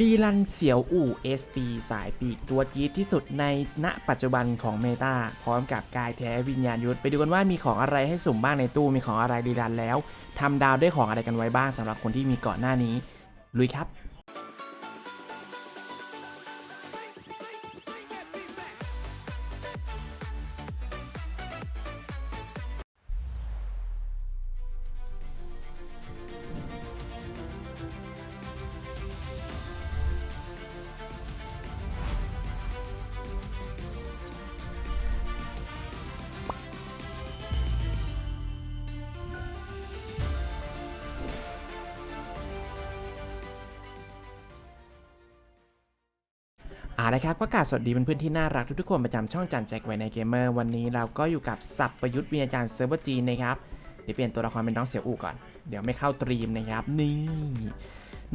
รีลันเสียวอู่ SP สายปีกตัวจี๊ดที่สุดในณปัจจุบันของเมตาพร้อมกับกายแท้วิญญาณยุทธไปดูกันว่ามีของอะไรให้สุ่มบ้างในตู้มีของอะไรรีลันแล้วทำดาวได้ของอะไรกันไว้บ้างสำหรับคนที่มีก่อนหน้านี้ลุยครับ อ่านะครับก็กราบสวัสดีเพื่อนๆที่น่ารักทุกๆคนประจำช่องจันแจ็คไว้ในเกมเมอร์วันนี้เราก็อยู่กับสับประยุทธ์วิญญาจารย์เซิร์ฟเวอร์จีนนะครับเดี๋ยวเปลี่ยนตัวละครเป็นน้องเสี่ยวอู่ก่อน เดี๋ยวไม่เข้าตรีมนะครับนี่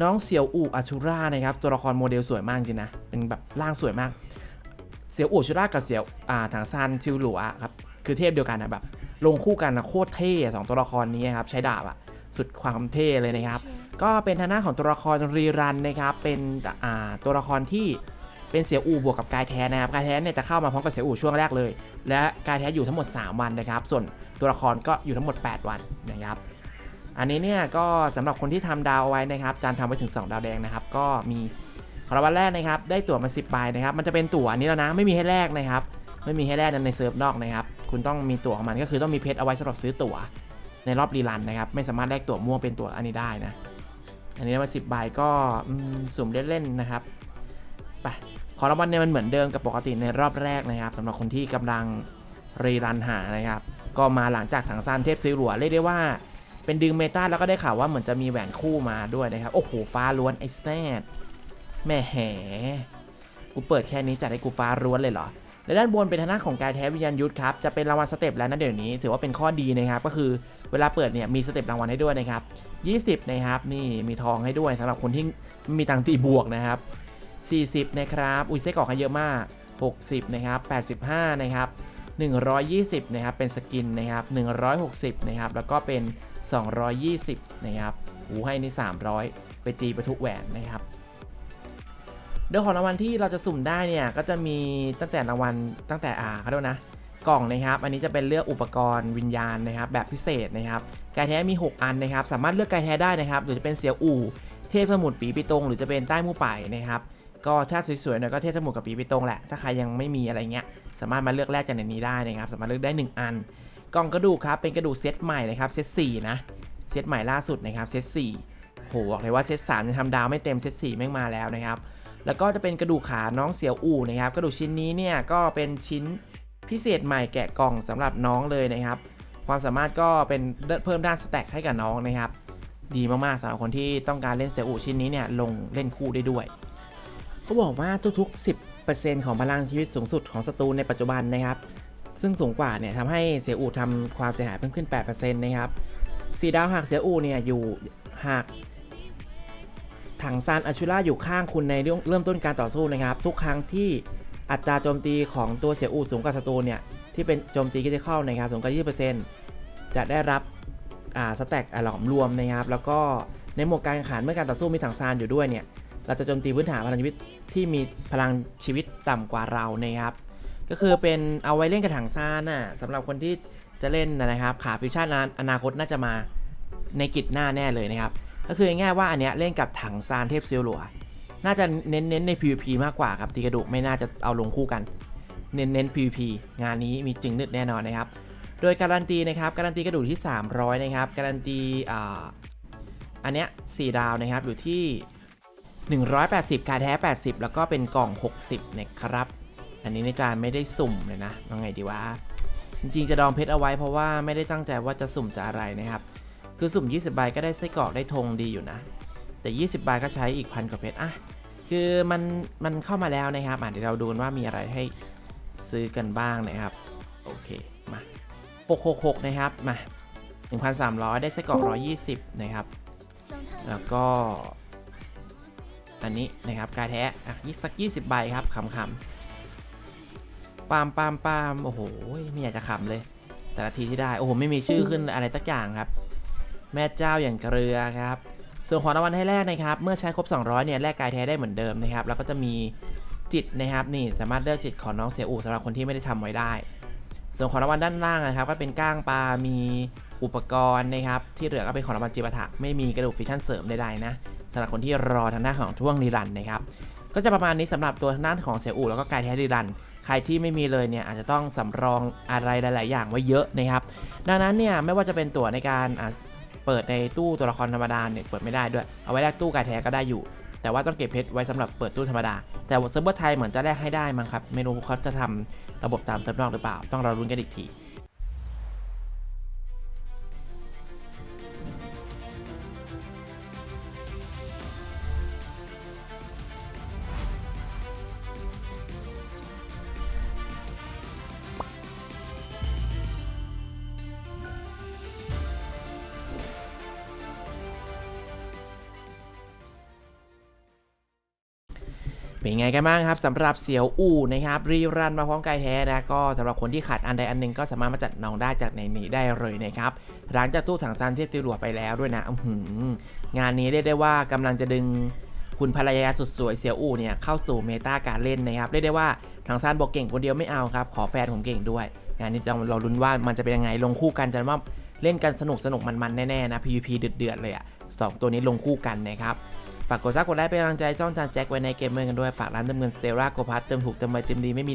น้องเสี่ยวอู่อัชูรานะครับตัวละครโมเดลสวยมากจริงนะเป็นแบบร่างสวยมาก เสี่ยวอู่อชูรากับเสี่ยวอ่าถังซานชิวหลัวครับคือเทพเดียวกันนะแบบลงคู่กันนะโคตรเท่สองตัวละครนี้ครับใช้ดาบอะสุดความเท่เลยนะครับ ก็เป็นทางหน้าของตัวละครรีรันนะครับเป็นอ่าตัวละครที่ เป็นเสียอู่บวกกับกายแท้นะครับกายแท้เนี่ยจะเข้ามาพร้อมกับเสียอู่ช่วงแรกเลย และกายแท้อยู่ทั้งหมด 3 วันนะครับ ส่วนตัวละครก็อยู่ทั้งหมด 8 วันนะครับอันนี้เนี่ยก็สำหรับคนที่ทำดาวเอาไว้นะครับการทำไปถึง 2 ดาวแดงนะครับ ก็มีของรางวัลแรกนะครับได้ตั๋วมา10ใบนะครับ มันจะเป็นตั๋วนนี้แล้วนะไม่มีให้แลกนะครับ ไม่มีให้แลกในเซิร์ฟนอกนะครับ คุณต้องมีตั๋วของมันก็คือต้องมีเพชรเอาไว้สำหรับซื้อตั๋วในรอบรีรันนะครับ ไม่สามารถแลกตั๋วม่วงเป็นตั๋วอันนี้ได้นะ อันนี้มาสิบใบก็สุ่มเล่นๆนะครับ ไปของรางวัลเนี่ยมันเหมือนเดิมกับปกติในรอบแรกนะครับสำหรับคนที่กำลังรีรันหานะครับ ก็มาหลังจากถังซานเทพซิลหลัวเรียกได้ว่า เป็นดึงเมตาแล้วก็ได้ข่าวว่าเหมือนจะมีแหวนคู่มาด้วยนะครับ โอ้โห ฟ้าล้วนไอ้แซดแม่แห่กูเปิดแค่นี้จัดให้กูฟ้าล้วนเลยเหรอ และด้านบนเป็นทางหน้าของกายแท้วิญญาณยุทธครับ จะเป็นรางวัลสเต็ปแล้วนะเดี๋ยวนี้ ถือว่าเป็นข้อดีนะครับ ก็คือเวลาเปิดเนี่ยมีสเต็ปรางวัลให้ด้วยนะครับ 20 นะครับ นี่มีทองให้ด้วยสำหรับคนที่มีตังตีบวกนะครับ 40 นะครับ อุ้ยไส้กรอกให้เยอะมาก 60 นะครับ 85 นะครับ 120 นะครับ เป็นสกินนะครับ 160 นะครับ แล้วก็เป็น 220 นะครับหูให้นี่300 ไปตีประทุแหวนนะครับ โดยของรางวัลที่เราจะสุ่มได้เนี่ย ก็จะมีตั้งแต่รางวัลตั้งแต่อ่าเขาเรียกนะกล่องนะครับ อันนี้จะเป็นเลือกอุปกรณ์วิญญาณนะครับ แบบพิเศษนะครับ กายแท้มี 6 อันนะครับ สามารถเลือกกายแท้ได้นะครับ หรือจะเป็นเสียวอู่ เทพสมุทรปีปิตง หรือจะเป็นใต้มู่ป่ายนะครับ ก็ถ้าสวยๆหน่อยก็เทพสมุทรกับปีไปิตงแหละ ถ้าใครยังไม่มีอะไรเงี้ย สามารถมาเลือกแลกจากในนี้ได้นะครับ สามารถเลือกได้ 1 อัน กล่องกระดูกครับ เป็นกระดูกเซตใหม่นะครับ เซต4นะ เซตใหม่ล่าสุดนะครับ เซต4โหบอกเลยว่าเซต3ยังทำดาวไม่เต็ม เซต4แม่งมาแล้วนะครับ แล้วก็จะเป็นกระดูกขา น้องเสี่ยวอู่นะครับ กระดูกชิ้นนี้เนี่ยก็เป็นชิ้นพิเศษใหม่แกะกล่องสำหรับน้องเลยนะครับ ความสามารถก็เป็นเพิ่มด้านสแต็กให้กับน้องนะครับ ดีมากๆสำหรับคนที่ต้องการเล่นเสี่ยวอู่ชิ้นนี้เนี่ยลงเล่นคู่ได้ด้วย เขาบอกว่าทุกๆ 10%ของพลังชีวิตสูงสุดของศัตรูในปัจจุบันนะครับ ซึ่งสูงกว่าเนี่ยทำให้เสียอู่ทำความเสียหายเพิ่มขึ้น 8%นะครับสีดาวหากเสียอูเนี่ยอยู่หากถังซานอชูล่าอยู่ข้างคุณในเรื่องเริ่มต้นการต่อสู้นะครับ ทุกครั้งที่อัตราโจมตีของตัวเสียอูสูงกว่าศัตรูเนี่ยที่เป็นโจมตีคิดเข้านะครับสูงกว่า20%จะได้รับอ่าสแต็กอะหลอมรวมนะครับ แล้วก็ในหมวดการแข่งขันเมื่อการต่อสู้มีถังซานอยู่ด้วยเนี่ย เราจะโจมตีพื้นฐานพลังชีวิตที่มีพลังชีวิตต่ำกว่าเรานะครับ ก็คือเป็นเอาไว้เล่นกับถังซานน่ะสำหรับคนที่จะเล่นนะครับ ขาฟิวชั่นอนาคตน่าจะมาในกิจหน้าแน่เลยนะครับ ก็คือง่ายว่าอันเนี้ยเล่นกับถังซานเทพซิลหลัว น่าจะเน้นๆใน PVP มากกว่าครับตีกระดูกไม่น่าจะเอาลงคู่กัน เน้นๆ PVP งานนี้มีจึงนึดแน่นอนนะครับ โดยการันตีนะครับการันตีกระดูกที่ 300 นะครับ การันตีอ่าอันเนี้ย4ดาวนะครับอยู่ที่ 180 การแท้ 80 แล้วก็เป็นกล่อง 60 นะครับ อันนี้ในจานไม่ได้สุ่มเลยนะว่าไงดีวะ จริงๆจะดองเพชรเอาไว้เพราะว่าไม่ได้ตั้งใจว่าจะสุ่มจะอะไรนะครับ คือสุ่ม 20 ใบก็ได้ไส้กรอกได้ธงดีอยู่นะ แต่ 20 ใบก็ใช้อีกพันกว่าเพชร อะ คือมันมันเข้ามาแล้วนะครับอะเดี๋ยวเราดูว่ามีอะไรให้ซื้อกันบ้างนะครับ โอเค มา 666 นะครับ มา 1,300 ได้ไส้กรอก 120 นะครับ แล้วก็ อันนี้นะครับกายแท้อะยี่สัก20ใบครับขำๆปามปามปามโอ้โหไม่อยากจะขำเลย แต่ละทีที่ได้โอ้โหไม่มีชื่อขึ้นอะไรสักอย่างครับ แม่เจ้าอย่างเกลือครับ ส่วนของรางวัลให้แรกนะครับ เมื่อใช้ครบ 200เนี่ยแลกกายแท้ได้เหมือนเดิมนะครับแล้วก็จะมีจิตนะครับนี่สามารถเลือกจิตของน้องเสียอูสำหรับคนที่ไม่ได้ทำไว้ได้ ส่วนของรางวัลด้านล่างนะครับ ก็เป็นก้างปลา มีอุปกรณ์นะครับ ที่เหลือก็เป็นของรางวัลจิปาถะไม่มีกระดูกฟิชชั่นเสริมใดๆนะ สำหรับคนที่รอทางด้านของท่วงรีรันนะครับก็จะประมาณนี้สำหรับตัวทางด้านของเสียอูแล้วก็กายแท้รีรัน ใครที่ไม่มีเลยเนี่ยอาจจะต้องสำรองอะไรหลาย ๆ อย่างไว้เยอะนะครับ ดังนั้นเนี่ยไม่ว่าจะเป็นตั๋วในการเปิดในตู้ตัวละครธรรมดาเนี่ยเปิดไม่ได้ด้วย เอาไว้แลกตู้กายแท้ก็ได้อยู่ แต่ว่าต้องเก็บเพชรไว้สำหรับเปิดตู้ธรรมดา แต่เซิร์ฟเวอร์ไทยเหมือนจะแลกให้ได้มั้งครับ ไม่รู้เขาจะทำระบบตามเซิร์ฟนอกหรือเปล่า ต้องรอรุ้นกันอีกที เป็นไงกันบ้างครับสำหรับเสียวอู่นะครับรีรันมาพร้อมกายแท้นะก็สำหรับคนที่ขาดอันใดอันหนึ่งก็สามารถมาจัดน้องได้จากในนี้ได้เลยนะครับหลังจากตู้ถังซานที่ติวหลัวไปแล้วด้วยนะอื้อหืองานนี้เรียกได้ว่ากำลังจะดึงคุณภรรยาสุดสวยเสียวอู่เนี่ยเข้าสู่เมตาการเล่นนะครับเรียกได้ว่าถังซานบอกเก่งคนเดียวไม่เอาครับขอแฟนผมเก่งด้วย งานนี้เราเราลุ้นว่ามันจะเป็นยังไงลงคู่กันจะว่าเล่นกันสนุกสนุกมันๆแน่ๆนะ PVP เดือดๆเลยอะสองตัวนี้ลงคู่กันนะครับ ฝากกดซับกดไลค์เป็นกำลังใจช่องจานแจ็คไว้ในเกมเมอร์กันด้วยฝากร้านเติมเงินเซราโกพัทเติมถูกเติมไวเติมดีไม่มี